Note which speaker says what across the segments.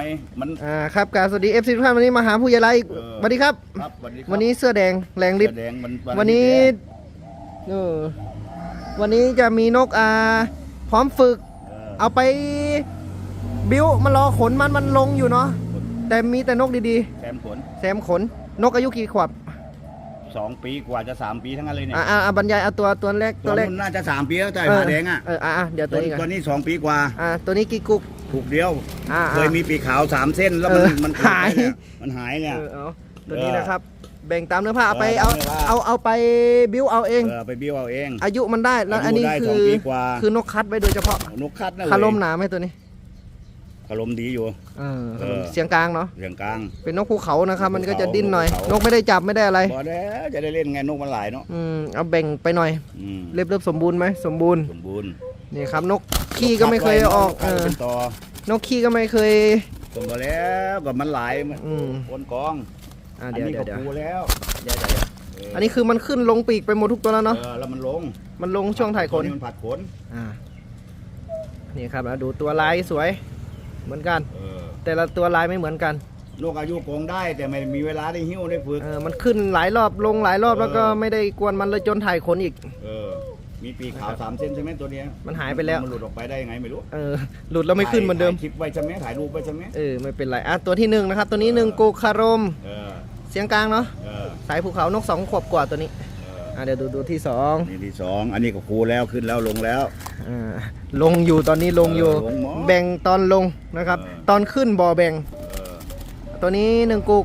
Speaker 1: หน่อยมัน
Speaker 2: อ่าครับกราบสวัสดีเอฟซีทุกท่านวันนี้มาหาผู้ใหญ่ไรอีก
Speaker 1: เออ
Speaker 2: สวัสดีครับ
Speaker 1: ครับวันนี้
Speaker 2: วันนี้เสื้อแดงแรงฤทธิ์
Speaker 1: แดงมัน
Speaker 2: วันนี้เออวันนี้จะมีนกอ่าพร้อมฝึก
Speaker 1: เออ
Speaker 2: เอาไปบิ้วมันรอขนมันมันลงอยู่เนาะแต่มีแต่นกดี
Speaker 1: แซมขน
Speaker 2: ๆแซมขน นกอายุกี่ขวบ
Speaker 1: สองปีกว่าจะสามปีทั้งนั้นเลยเนี่ย
Speaker 2: อ่าอ่าอ่าบรรยายเอาตัวตัวแรก
Speaker 1: ตั
Speaker 2: ตัววแรก
Speaker 1: นู้นน่าจะสามปีแล้วแต่
Speaker 2: เออ
Speaker 1: ผาแดงอะ
Speaker 2: เอออ่าอ่าเดี๋ยว
Speaker 1: ตั
Speaker 2: ตัววนี้
Speaker 1: ตัว
Speaker 2: ก่อน
Speaker 1: นี้สองปีกว่า
Speaker 2: อ่าตัวนี้กี่กุก
Speaker 1: ถูกเดียว
Speaker 2: อ่า
Speaker 1: เคยมีปีกขาวสามเส้นแล้วมัน
Speaker 2: เออ
Speaker 1: มัน
Speaker 2: หาย
Speaker 1: เนี่ยมันหายเนี่ย
Speaker 2: เออเอาตัวนี้
Speaker 1: เออ
Speaker 2: นะครับ แบ่งตามเนื้อผ้าเอาไป
Speaker 1: เอ
Speaker 2: เอา
Speaker 1: อตามเนื้อผ้า
Speaker 2: เอาเอาไปบิ้วเอาเอง
Speaker 1: เออไปบิ้วเอาเอง
Speaker 2: อายุมันได้แล้ว
Speaker 1: อายุ
Speaker 2: อันนี้
Speaker 1: ได้
Speaker 2: คื
Speaker 1: สอง
Speaker 2: อ
Speaker 1: ปีกว่า
Speaker 2: คือนกคัดไว้โดยเฉพาะ
Speaker 1: นกคัดนะ
Speaker 2: คา
Speaker 1: เว้ย
Speaker 2: รมหนาไหมตัวนี้
Speaker 1: คารมดีอยู่
Speaker 2: เออ
Speaker 1: เออ
Speaker 2: เสียงกลางเนาะ
Speaker 1: เสียงกลาง
Speaker 2: เป็นนกภูเขานะครับมันก็จะ
Speaker 1: ภูเขา
Speaker 2: ดิ้นหน่อย
Speaker 1: ภูเขา
Speaker 2: นกไม่ได้จับไม่ได้อะไร
Speaker 1: พอแล้วจะได้เล่นไงนกมันหลายเนาะ
Speaker 2: อืมเอาแบ่งไปหน่อย
Speaker 1: อืม
Speaker 2: เรียบเรียบสมบูรณ์ไหมสมบูรณ์
Speaker 1: สมบูรณ์
Speaker 2: นี่ครับ นกขี้ก็ไม่เคยออก
Speaker 1: น
Speaker 2: เออ
Speaker 1: เป็นต่อ น
Speaker 2: กขี้ก็ไม่เคย
Speaker 1: ผมก็แล้วก็มันหลายมัน
Speaker 2: อืม
Speaker 1: คนกอง
Speaker 2: อ่า
Speaker 1: อัน
Speaker 2: เดี๋ยว
Speaker 1: นี้
Speaker 2: เดี๋
Speaker 1: ก็
Speaker 2: ยวเดี๋ยว
Speaker 1: คูแล้ว
Speaker 2: เดี๋ยวเดี๋ยวเดี๋ยวอันนี้คือมันขึ้นลงปีกไปหมดทุกตัวแล้วเนาะ
Speaker 1: เออแล้วมันลง
Speaker 2: มันลงช่วงถ่ายขน
Speaker 1: ตัวมันผัดขน
Speaker 2: อ่า นี่ครับแล้วดูตัวลายสวย เหมือนกัน
Speaker 1: เออ
Speaker 2: แต่ละตัวลายไม่เหมือนกัน
Speaker 1: นกอายุกงได้แต่ไม่มีเวลาได้หิ้วได้ฝึก
Speaker 2: เออ มันขึ้นหลายรอบลงหลายรอบ
Speaker 1: เออ
Speaker 2: แล้วก็ไม่ได้กวนมันเลยจนถ่ายขนอีก
Speaker 1: เออ มีปีกขาวสามเส้นใช่ไหมตัวเนี้ย
Speaker 2: มันหายไปแล้ว
Speaker 1: มันหลุดออกไปได้ยังไงไม่รู้
Speaker 2: เออ หลุดแล้วไม่ขึ้นเหมือนเดิม
Speaker 1: ถ่ายคลิปไว้ใช่ไหมถ่ายรูปไว้ใช่ไหม
Speaker 2: เออ ไม่เป็นไร อะ ตัวที่หนึ่งนะครับ ตัวนี้หนึ่งโกคารม
Speaker 1: เออ
Speaker 2: เสียงกลางเนาะ
Speaker 1: เออ
Speaker 2: สายภูเขานกสองขวบกว่าตัวนี้
Speaker 1: เออ
Speaker 2: อะ เดี๋ยวดูดูที่สอง
Speaker 1: นี่ที่สองอันนี้ก็คูแล้วขึ้นแล้วลงแล้ว
Speaker 2: อ่า ลงอยู่ตอนนี้ลงอยู่
Speaker 1: เออลงหมด
Speaker 2: แบ่งตอนลงนะครับ
Speaker 1: เออ
Speaker 2: ตอนขึ้นบ่อแบ่ง
Speaker 1: เออ
Speaker 2: ตัวนี้หนึ่งกุก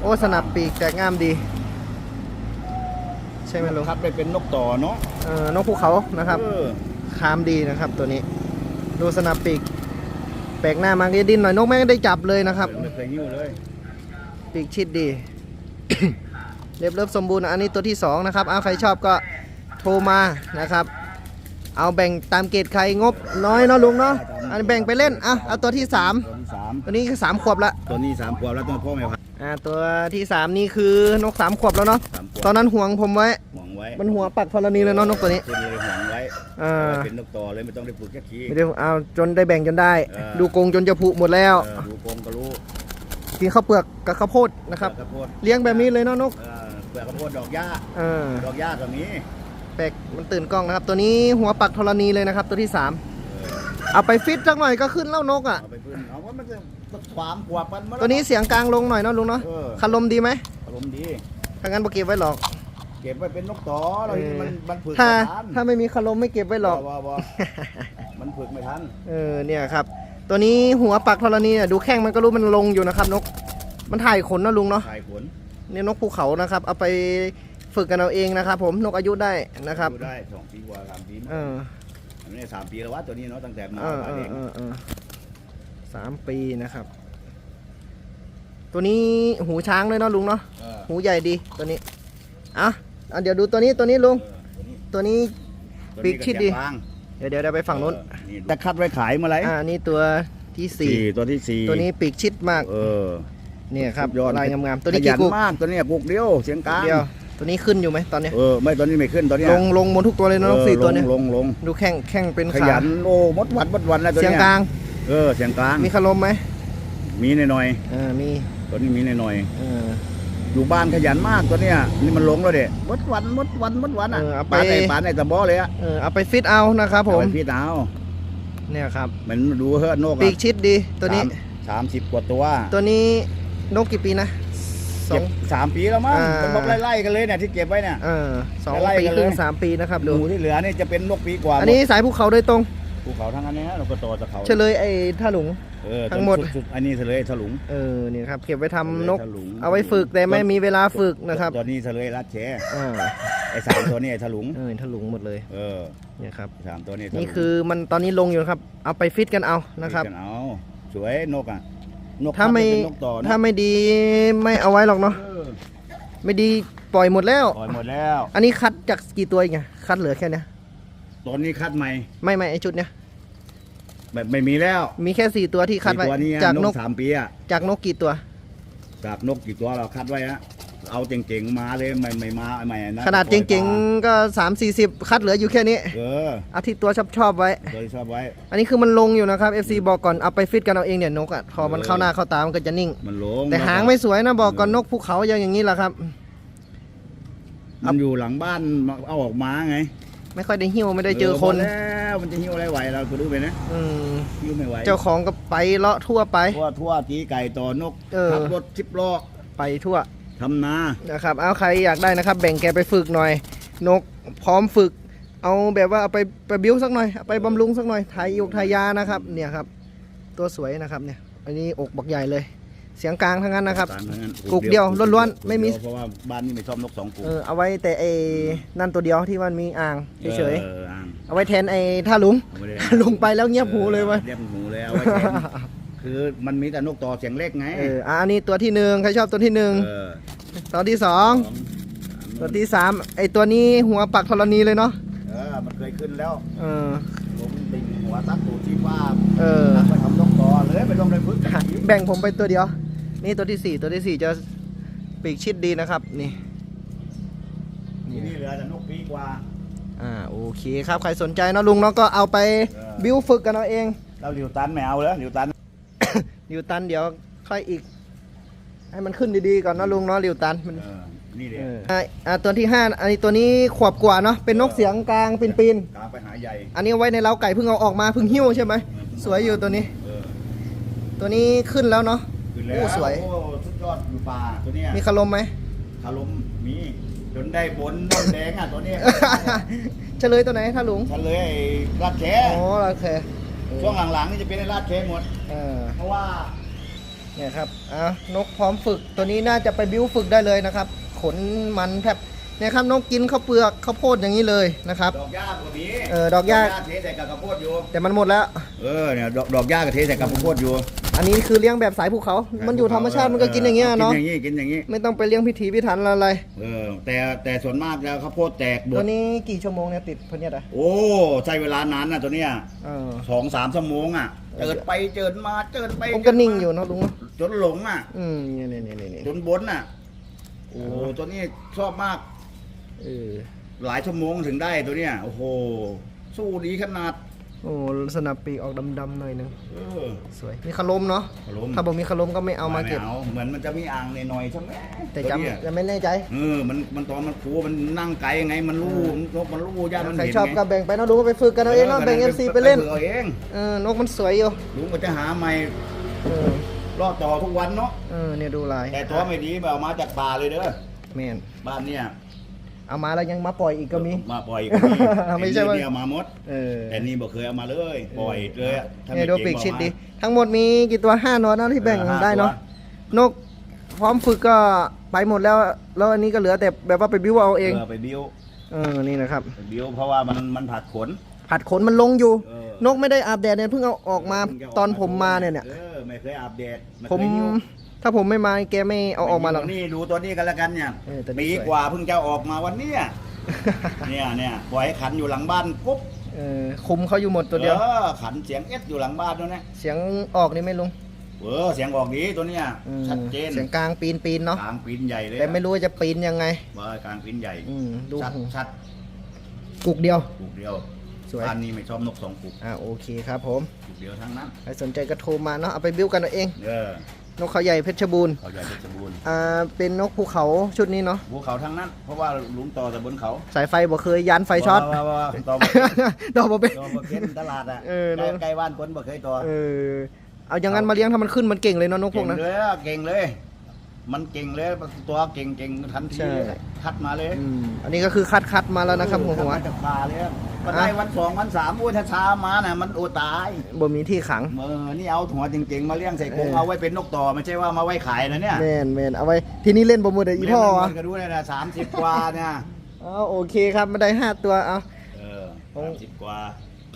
Speaker 2: โอ้สนับปีกแตกงามดี ใช่ไหมลุง
Speaker 1: คัดไปเป็นนกต่อเนาะ
Speaker 2: เออนกภูเขานะครับ
Speaker 1: เออ
Speaker 2: คามดีนะครับตัวนี้ ดูสนับปีก แปลกหน้ามันก็ดิ้นหน่อยนกไม่ได้จับเลยนะครับ
Speaker 1: ไม่เคยหิ้วเลย
Speaker 2: ปีกชิดดี เรียบเรียบสมบูรณ์อันนี้ตัวที่สองนะครับ เอาใครชอบก็โทรมานะครับ เอาแบ่งตามเกรดใครงบน้อยเนาะลุงเนาะอันนแบ่งไปเล่นอะเอาตัวที่สาม
Speaker 1: ตัวที่สาม
Speaker 2: ตัวนี้คือสามขวบละ
Speaker 1: ตัวนี้สามขวบแล้วตัวพ่อแม่พันธุ์
Speaker 2: อ่าตัวที่สามนี่คือนกสามขวบแล้วเนาะ
Speaker 1: สามขวบ
Speaker 2: ตอนนั้นห่วงผมไว้
Speaker 1: หวง ไว้
Speaker 2: มันหัวปักธรณีเลยเนาะนกตัวนี้
Speaker 1: ขึ้นเลยหวงไว้
Speaker 2: อ่า
Speaker 1: เป็นนกต่อเลยไม่ต้องได้ฝึกแค่ขี้
Speaker 2: ไม่ได้เอาจนได้แบ่งจนได้
Speaker 1: เออ
Speaker 2: ดูกรงจนจะผุหมดแล้ว
Speaker 1: เออดูกรงก็รู้
Speaker 2: กินข้าวเปลือกกับข้าวโพดนะครับ
Speaker 1: เปลือกข้าวโพด
Speaker 2: เลี้ยงแบบนี้เลยเนาะนก
Speaker 1: เออเปลือกข้าวโพดดอกหญ้า
Speaker 2: เออ
Speaker 1: ดอกหญ้าก็มี
Speaker 2: แปลกมันตื่นกล้องนะครับ ตัวนี้หัวปักธรณีเลยนะครับ ตัวที่สามเอาไปฟิตสักหน่อยก็ขึ้นแล้วนกอะ
Speaker 1: เอาไปพื้นเอาว่ามันจะความขวบมันมาแล้
Speaker 2: ตัวนี้เสียงกลางลงหน่อยเนาะลุงเนาะ
Speaker 1: เออ
Speaker 2: คารมดีไหม
Speaker 1: อารมณ์ดี
Speaker 2: ถ้างั้นบ่เก็บไว้หรอก
Speaker 1: เก็บไว้เป็นนกต่อเรา
Speaker 2: เออ
Speaker 1: มันมันฝึก
Speaker 2: ถ้า
Speaker 1: ไม่ทัน
Speaker 2: ถ้าไม่มีคารมไม่เก็บไว้หรอก
Speaker 1: บ่บ่บ่มันฝึกไม่ทัน
Speaker 2: เออเนี่ยครับ ตัวนี้หัวปักธรณีเนี่ยดูแข้งมันก็รู้มันลงอยู่นะครับ นก มันถ่ายขนนะลุงเนาะ
Speaker 1: ถ่ายขน
Speaker 2: เนี่ยนกภูเขานะครับ เอาไปฝึกกันเอาเองนะครับ ผมนกอายุได้นะครับ
Speaker 1: ดูได้สองปีกว่าสามปีมั้ง
Speaker 2: เออ
Speaker 1: อันนี้สามปีแล้ววะตัวนี้เนาะตั้งแต่มา
Speaker 2: เออ
Speaker 1: ขาย
Speaker 2: เอ
Speaker 1: เอ
Speaker 2: องเออเออสามปีนะครับ ตัวนี้หูช้างเลยเนาะลุงเนาะ
Speaker 1: เออ
Speaker 2: หูใหญ่ดีตัวนี้อะ อะเดี๋ยวดูตัวนี้ตัวนี้ลุง
Speaker 1: เออตัวนี้
Speaker 2: ตัวนี้
Speaker 1: ตัว
Speaker 2: ปี
Speaker 1: นี้
Speaker 2: กชิดดี
Speaker 1: เสียงกลาง
Speaker 2: เดี๋ยวเดี๋ยวเดี๋ยวไปฝั่งนู้น
Speaker 1: เออนี่แต่คัดไว้ขายเมื่อไหร่
Speaker 2: อ่านี่ตัวที่สี่
Speaker 1: ตัวที่สี่
Speaker 2: ตัวนี้ปีกชิดมาก
Speaker 1: เออ
Speaker 2: เนี่ยครับ
Speaker 1: สุดยอด
Speaker 2: ลายงามๆตัวนี้
Speaker 1: ขยั
Speaker 2: กี่กุก
Speaker 1: มากตัวเนี้ยกุกเดียวเสียงกลาง
Speaker 2: เดียว ตัวนี้ขึ้นอยู่ไหมตอนเนี้ย
Speaker 1: เออไม่ตัวนี้ไม่ขึ้นตัวเนี้ย
Speaker 2: ลงลงหมดทุกตัวเลยนะนก
Speaker 1: เออ
Speaker 2: สี่ตัวเนี้ย
Speaker 1: ลงลง
Speaker 2: ดูแข้งแข้งเป็น
Speaker 1: ข
Speaker 2: ขา
Speaker 1: ยันโอ้มดวันมดวันแล้วตัว
Speaker 2: เสียง
Speaker 1: เนี้ย
Speaker 2: กลาง
Speaker 1: เออเสียงกลาง
Speaker 2: มีคารมไหม
Speaker 1: มีหน่อย
Speaker 2: เออมี
Speaker 1: ๆตัวนี้มีหน่อย
Speaker 2: เออ
Speaker 1: ๆ อยู่บ้านขยันมากตัวเนี้ยนี่มันลงแล้วเด็มดวันมดวันมดวันอะ
Speaker 2: เออเอาไป
Speaker 1: ปานในปานในตะบอเลยอะ
Speaker 2: เออเอาไปฟิตเอานะครับผม
Speaker 1: เอาไว้พี่ดาว
Speaker 2: เนี่ยครับ
Speaker 1: มันดูเฮิร์ตนกอะ
Speaker 2: ปีกชิดดีตัวนี้
Speaker 1: สามสามสิบกว่าตัว
Speaker 2: ตัวนี้นกกี่ปีนะสอ
Speaker 1: เก็
Speaker 2: ง
Speaker 1: บสามปีแล้วมั้ง
Speaker 2: อ่า
Speaker 1: เป็นนกไล่ๆกันเลยเนี่ยที่เก็บไว้เนี่ย
Speaker 2: เออสอง
Speaker 1: ไล่
Speaker 2: ปี
Speaker 1: กัน
Speaker 2: ค
Speaker 1: เลย
Speaker 2: รึ่งสามปีนะครับ
Speaker 1: ห
Speaker 2: ดู
Speaker 1: นูที่เหลือนี่จะเป็นนกปีกว่า
Speaker 2: อันนี้สายภูเขาโดยตรง
Speaker 1: ภูเขาทั้งอันเนี้ยเราก็โตจากเขา
Speaker 2: เฉลยไอ้ท่าหลง
Speaker 1: เออ
Speaker 2: ทั้งหมด
Speaker 1: สุอันนี้เฉลยถลุง
Speaker 2: เออเนี่ยครับเก็บไว้ทำนก
Speaker 1: ถลุง
Speaker 2: เอาไว้ฝึกแต่ไม่มีเวลาฝึกนะครับ
Speaker 1: ตัวนี้เฉลยรัดแฉ
Speaker 2: อ่า
Speaker 1: ไอ้สามตัวนี้ไอ้ถลุง
Speaker 2: เออท่าหลงหมดเลย
Speaker 1: เออ
Speaker 2: เนี่ยครับ
Speaker 1: สามตัวนี้ถลุง
Speaker 2: นี่คือมันตอนนี้ลงอยู่นะครับ เอาไปฟิตกันเอานะครับ
Speaker 1: กันเอาสวยนกอะนก
Speaker 2: ถ้าไม่
Speaker 1: เป็นนกต่อนะ
Speaker 2: ถ้าไม่ดีไม่เอาไว้หรอกเนาะ
Speaker 1: เออ
Speaker 2: ไม่ดีปล่อยหมดแล้ว
Speaker 1: ปล่อยหมดแล้ว
Speaker 2: อันนี้คัดจากกี่ตัวอีกไงคัดเหลือแค่เนี้ย
Speaker 1: ตัวนี้คัดใหม่
Speaker 2: ไม่ไม่ไอชุดเนี้ย
Speaker 1: แบบไม่มีแล้ว
Speaker 2: มีแค่สี่ตัวที่คัดไว้
Speaker 1: มีตัวนี้อะ
Speaker 2: จาก
Speaker 1: น
Speaker 2: น
Speaker 1: ก
Speaker 2: ก
Speaker 1: สามปีอะ
Speaker 2: จากนกกี่ตัว
Speaker 1: จากนกกี่ตัวเราคัดไว้ฮะเอาเจ๋งๆมาเลยไม่ไม่มาไม่นะ
Speaker 2: ขนาดเจ๋งๆก็3 4 0คัดเหลืออยู่แค่นี้
Speaker 1: เออ
Speaker 2: เอาที่ตัวชอบชอบๆไว้
Speaker 1: โดยชอบไว้
Speaker 2: อันนี้คือมันลงอยู่นะครับ FC บอกก่อนเอาไปฟิตกันเอาเองเนี่ยนกอะพอมันเข้าหน้าเข้าตามันก็จะนิ่ง
Speaker 1: มันหลง
Speaker 2: แต่หางไม่สวยนะบอกก่อนนกภูเขาอย่างอย่างนี้แหละครับ
Speaker 1: มันอยู่หลังบ้านเอาออกมาไง
Speaker 2: ไม่ค่อยได้หิ้วไม่ได้เจอคน
Speaker 1: แล้วมันจะหิ้วอะไรไหวเราก็ดูไปนะ
Speaker 2: อืม
Speaker 1: หิ้วไม่ไหว
Speaker 2: เจ้าของก็ไปเลาะทั่วไป
Speaker 1: ทั่วทั่วตีไก่ต่อนก
Speaker 2: เออ
Speaker 1: ขับรถชิปล้อ
Speaker 2: ไปทั่ว
Speaker 1: ทำนา
Speaker 2: นะครับเอาใครอยากได้นะครับ แบ่งแกไปฝึกหน่อย นกพร้อมฝึก เอาแบบว่าเอาไปไปบิ้วสักหน่อยเอาไปบำรุงสักหน่อยถ่ายยกถ่ายยานะครับ เนี่ยครับ ตัวสวยนะครับเนี่ย อันนี้อกบักใหญ่เลย เสียงกลางทั้งนั้นนะครับ
Speaker 1: ตามนั้น
Speaker 2: กุกเดียวล้วนๆไม่มี
Speaker 1: เพราะว่าบ้านนี้ไม่ชอบนกสองกุก
Speaker 2: เออเอาไว้แต่ไอ้นั่นตัวเดียวที่มันมีอ่างเฉย
Speaker 1: อออ่าง
Speaker 2: ๆเอาไว้แทนไอ้ท่าลุง
Speaker 1: เอาไม่ได้
Speaker 2: ลงไปแล้วเงียบหูเลยเว้ย
Speaker 1: เงียบหูเลยเอาไว้แทนคือมันมีแต่นกต่อเสียงเล็กไง
Speaker 2: เอออะอันนี้ตัวที่หนึ่งใครชอบตัวที่หนึ่ง
Speaker 1: เออ
Speaker 2: ตัวที่สอง
Speaker 1: สอง
Speaker 2: ตัวที่สามไอ้ตัวนี้หัวปักธรณีเลยเนาะ
Speaker 1: เออมันเคยขึ้นแล้ว
Speaker 2: เออ
Speaker 1: ลงดิ่งหัวตัดตูดที่ฟ้า
Speaker 2: เออ
Speaker 1: ตัดไปทำนกต่อเลยไปลงในพึ่งกัน
Speaker 2: แบ่งผมไปตัวเดียว นี่ตัวที่สี่ตัวที่สี่จะปีกชิดดีนะครับ นี่
Speaker 1: ที่นี่เหลือแต่นกปีกว่า
Speaker 2: อ่าโอเคครับใครสนใจเนาะลุงเนาะก็เอาไป
Speaker 1: เออ
Speaker 2: บิวฝึกกันเอาเอง
Speaker 1: เราหลิวตันไม่เอาเลยหลิวตัน
Speaker 2: ริวตันเดี๋ยวค่อยอีก ให้มันขึ้นดีๆก่อนเนาะลุงเนาะริวตันมัน
Speaker 1: เออนี่เดีย
Speaker 2: เอออ่าอ่าตัวที่ห้าอันนี้ตัวนี้ขวบกว่าเนาะเป็นนกเสียงกลางปีนปีน
Speaker 1: กลางไปหาใหญ่
Speaker 2: ๆอันนี้เอาไว้ในเล้าไก่เพิ่งเอาออกมาเพิ่งหิ้วใช่ไหมสวยอยู่ตัวนี้
Speaker 1: เออ
Speaker 2: ตัวนี้ขึ้นแล้วเนาะ
Speaker 1: ขึ้นแล้ว
Speaker 2: โอ้สวย
Speaker 1: โอ้สุดยอดอยู่ป่าตัวเนี้ย
Speaker 2: มีคารมไหม
Speaker 1: คารมมีจนได้บนบนแดงอะตัวเนี้ย
Speaker 2: เฉลยตัวไหนถ้าลุง
Speaker 1: ฉันเลยไอ้ลาดแข
Speaker 2: อ๋อโอเค
Speaker 1: ช่วงหลังๆนี่จะเป็นไอ้ลาดแขหมด
Speaker 2: เออ
Speaker 1: เพราะว่า
Speaker 2: เนี่ยครับอะนกพร้อมฝึกตัวนี้น่าจะไปบิ้วฝึกได้เลยนะครับ ขนมันแทบเนี่ยครับนกกินข้าวเปลือกข้าวโพดอย่างนี้เลยนะครับ
Speaker 1: ดอกหญ้าก็มี
Speaker 2: เออดอกหญ้า
Speaker 1: เทใส่กับข้าวโพดอยู่
Speaker 2: แต่มันหมดแล้ว
Speaker 1: เออเนี่ยดอกดอกหญ้าก็เทใส่กับข้าวโพดอยู่
Speaker 2: อันนี้คือเลี้ยงแบบสายภูเขา มันอยู่ธรรมชาติมันก็กินอย่างเงี้ยเนาะ
Speaker 1: กินอย่างงี้กินอย่างงี้
Speaker 2: ไม่ต้องไปเลี้ยงพิถีพิถันอะไร
Speaker 1: เออ แต่แต่ส่วนมากแล้วข้าวโพดแตกหม
Speaker 2: ตั
Speaker 1: ด
Speaker 2: วนี้กี่ชั่วโมงเนี่ยติดพะเนี่ยอะ
Speaker 1: โอ้ใช้เวลานานนะตัวเนี้ย
Speaker 2: เออ
Speaker 1: สองสามชั่วโมงอะ เจิดไปเจิดมาเจิดไป
Speaker 2: ผมก็นิ่งอยู่เนาะลุงเนาะ
Speaker 1: จนหลงอะ
Speaker 2: อืมเนี่ยเนี่ยเนี่ยเนี่ย
Speaker 1: จนบนอะ โอ้ตัวนี้ชอบมาก
Speaker 2: เออ
Speaker 1: หลายชั่วโมงถึงได้ตัวเนี้ย โอ้โห สู้ดีขนาด
Speaker 2: โอ้สนับปีกออกดำๆหน่อยนึง
Speaker 1: เออ
Speaker 2: สวยมีคารมเนาะ
Speaker 1: อารมณ์
Speaker 2: ถ้าบอกมีคารมก็ไม่เอามาเก็บ
Speaker 1: ไเหมือนมันจะมีอ่างหน่อยๆใช่ไหม
Speaker 2: แต่
Speaker 1: ตัวเนี้ย
Speaker 2: จำยังไม่แน่ใจ
Speaker 1: เออมันมันตอนมันคูมันนั่งไกลยังไงมันรู้นกมันรู้ญาติมัน
Speaker 2: ใคร
Speaker 1: เห็น
Speaker 2: ชอบ
Speaker 1: ไง
Speaker 2: ก็แบ่งไปเนาะลุงก็ไปฝึกกันเอาเองเนาะแบ่งเอฟซีไปเล่น
Speaker 1: เอาเอง
Speaker 2: เออนกมันสวยอยู่
Speaker 1: ลุงก็จะหาใหม่
Speaker 2: เออ
Speaker 1: รอดต่อทุกวันเนาะ
Speaker 2: เออเนี่ยดูลาย
Speaker 1: แต่ตัวไม่ดีแบบเอามาจากป่าเลยเด้อ
Speaker 2: แม่น
Speaker 1: บ้านเนี่ย
Speaker 2: เอามาแล้วยังมาปล่อยอีกก็มี
Speaker 1: มาปล่อย
Speaker 2: ไม่ใช่ว่า
Speaker 1: เนี่ยมาหมด
Speaker 2: เออ
Speaker 1: แต่นี่บ่เคยเอามาเลยปล่อยเลยอะถ้า
Speaker 2: เนี่ย
Speaker 1: ไม่
Speaker 2: ดู
Speaker 1: เก่ง
Speaker 2: ปีกชิด
Speaker 1: บอกมา
Speaker 2: ดีทั้งหมดมีกี่ตัวห้าตัวนะที่แบ่ง
Speaker 1: เออห้า
Speaker 2: ได้เนาะ
Speaker 1: ตั
Speaker 2: นกพร้อมฝึกก็ไปหมดแล้ว แล้วอันนี้ก็เหลือแต่แบบว่าไปบิ้วเอาเอง
Speaker 1: เออไปบิ้ว
Speaker 2: เออ นี่นะครับ
Speaker 1: ไปบิ้วเพราะว่ามันมันผัดขน
Speaker 2: ผัดขนมันลงอยู่
Speaker 1: เออน
Speaker 2: กไม่ได้อาบแดดเนี่ยเพิ่งเอาออกมา
Speaker 1: เพิ่งจะก
Speaker 2: ตอนผมมาเนี่ยเนี่ย
Speaker 1: เออไม่เคยอาบแดดไเค
Speaker 2: ผม
Speaker 1: ยหิ้ว
Speaker 2: ถ้าผมไม่มาแกไม่เอาออกมาหรอก
Speaker 1: นี่ดูตัวนี้กันแล้วกันเนี่ย
Speaker 2: เออตัวนี้
Speaker 1: ปี
Speaker 2: สวย
Speaker 1: กว่าเพิ่งจะออกมาวันเนี้ยเนี่ยเนี่ยปล่อยให้ขันอยู่หลังบ้านปุ๊บ
Speaker 2: เออคุมเขาอยู่หมดตัวเดียว
Speaker 1: ออขันเสียงเอ็ดอยู่หลังบ้านด้วยนะ
Speaker 2: เสียงออกนี่ไม่ลง
Speaker 1: เออเสียงออกดีตัวเนี้ย
Speaker 2: อืม
Speaker 1: ชัดเจน
Speaker 2: เสียงกลางปีนปีนเนาะ
Speaker 1: กลางปีนใหญ่เลย
Speaker 2: แต่ไม่รู้ว่าจะปีนยังไง
Speaker 1: ว่ากลางปีนใหญ่
Speaker 2: อืมดู
Speaker 1: ชัดชัด
Speaker 2: กุกเดียว
Speaker 1: ปลูกเดียว
Speaker 2: สวย
Speaker 1: บ้านนี้ไม่ชอบนกสองปลูก
Speaker 2: อ่าโอเคครับผม
Speaker 1: ปลูกเดียวทั้งนั้น
Speaker 2: ใครสนใจก็โทรมาเนาะเอาไปบิ้วกันเอาเอง
Speaker 1: เออ น
Speaker 2: กเขาใหญ่เพชรบูรณ์
Speaker 1: เขาใหญ่เพชรบูรณ์
Speaker 2: อ่าเป็นนกภูเขาชุดนี้เนาะ
Speaker 1: ภูเขาทั้งนั้น เพราะว่าหลุมต่อแต่บนเขา
Speaker 2: สายไฟบ่เคยยันไฟช็อต
Speaker 1: ว่าว่าว่าต่อบ่
Speaker 2: ดอกบ่เป็น
Speaker 1: ต่อบ่เข็นตลาดอะ
Speaker 2: เออเนอะ
Speaker 1: ใกล้บ้านคนบ่เคยต่อ
Speaker 2: เออเอาอย่างนั้นมาเลี้ยงถ้ามันขึ้นมันเก่งเลยเนาะนกพว
Speaker 1: เก่
Speaker 2: ก
Speaker 1: ง
Speaker 2: นั้น
Speaker 1: เลยอะเก่งเลยมันเก่งเลยตัวเก่งเก่งทันที
Speaker 2: ใช่
Speaker 1: เลยคัดมาเลย
Speaker 2: อืมอันนี้ก็คือคัดคัดมาแล้วนะครับหัวหัว
Speaker 1: คัดมาจากป่าเลย อะมันได้วันสองวันสามโอ้ยถ้าช้ามาน่ะมันโอตาย
Speaker 2: บ่มีที่ขัง
Speaker 1: เออนี่เอาหัวจริงๆ มาเลี้ยงใส่กรง
Speaker 2: เออ
Speaker 1: เอาไว้เป็นนกต่อไม่ใช่ว่ามาไว้ขายนะเนี่ย
Speaker 2: แมนแมนเอาไว้ ที่นี่เล่นบ่หมดเลยอีพ่อ
Speaker 1: เลี้ยง
Speaker 2: วะ
Speaker 1: มันก็ดูเลยนะสามสิบกว่าเนี่ย
Speaker 2: เอาโอเคครับมาได้ห้าตัวเอา
Speaker 1: เออ
Speaker 2: โอ้
Speaker 1: สามสิบกว่า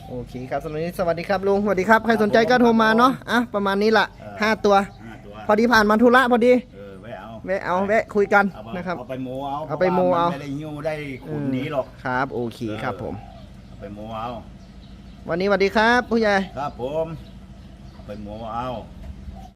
Speaker 2: โอเคครับสำหรับวันนี้สวัสดีครับลุงสวัสดีครับใครสนใจก็โทรมาเนาะอะประมาณนี้ละ
Speaker 1: เออ
Speaker 2: ห้าตัว
Speaker 1: ห้าตัว
Speaker 2: พอดีผ่านมาธุระพอดี
Speaker 1: เออไว้เอา
Speaker 2: แวะเอาแวะคุยกัน
Speaker 1: เอาไป
Speaker 2: นะครับ
Speaker 1: เอาไปโมเอา
Speaker 2: เอาไปโมเอา
Speaker 1: พระว่นไม่ได้หิ้วได้ขุนหนี้หรอก
Speaker 2: ครับ โอเคครับผม
Speaker 1: เอา ไปโมเอา
Speaker 2: วันนี้สวัสดีครับผู้ใหญ่
Speaker 1: ครับผมเอาไปโมเอา